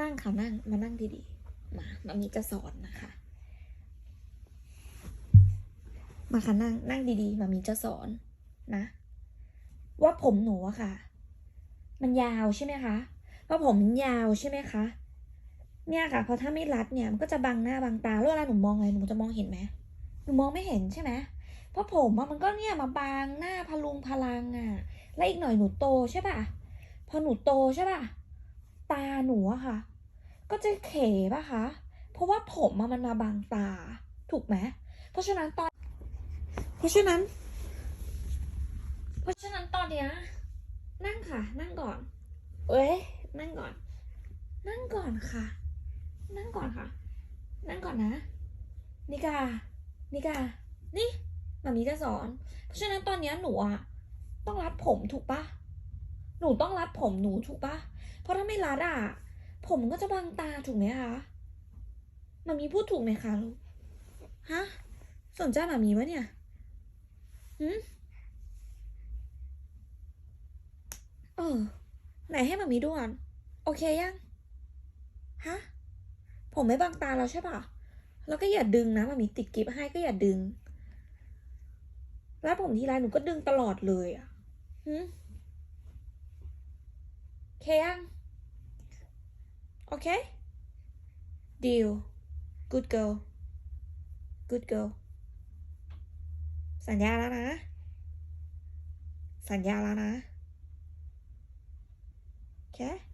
นั่งค่ะนั่งมานั่งดีๆ มามามีจะสอนนะคะ มาค่ะนั่งนั่งดีๆ มามีจะสอนนะ ว่าผมหนูอะค่ะ มันยาวใช่ไหมคะว่าผมยาวใช่ไหมคะ เนี่ยค่ะพอถ้าไม่รัดเนี่ยมันก็จะบังหน้าบังตาแล้วเวลาหนูมองอะไรหนูจะมองเห็นไหมหนูมองไม่เห็นใช่ไหมเพราะผมอะมันก็เนี่ยมาบางหน้าพลุงพลังอะแล้วอีกหน่อยหนูโตใช่ป่ะ พอหนูโตใช่ป่ะ ตาหนูอะค่ะ ก็จะเขป่ะคะ เพราะว่าผมมันมาบางตา ถูกไหมเพราะฉะนั้นตอน เพราะฉะนั้น เพราะฉะนั้นตอนเนี้ยนั่งค่ะ นั่งก่อน เอ้ย นั่งก่อน นั่งก่อนค่ะ นั่งก่อนค่ะ นั่งก่อนนะ นิกา นิกา นี่มามีจะสอน เพราะฉะนั้นตอนเนี้ยหนูอะต้องรัดผมถูกปะหนูต้องรัดผมหนูถูกปะ ราะถ้าไม่รัดอะ ผมมันก็จะบังตาถูกไหมคะมามีพูดถูกไหมคะลูก ฮะ สนใจมามีวะเนี่ยหืมเออ ไหนให้มามีดูก่อน โอเคยัง ฮะ ผมไม่บังตาแล้วใช่ปะแล้วก็อย่าดึงนะมามีติดกิฟให้ก็อย่าดึง แล้วผมทีไรหนูก็ดึงตลอดเลยอะหืมโอเคยัง โอเค deal good girl good girl สัญญาแล้วนะ สัญญาแล้วนะโอเค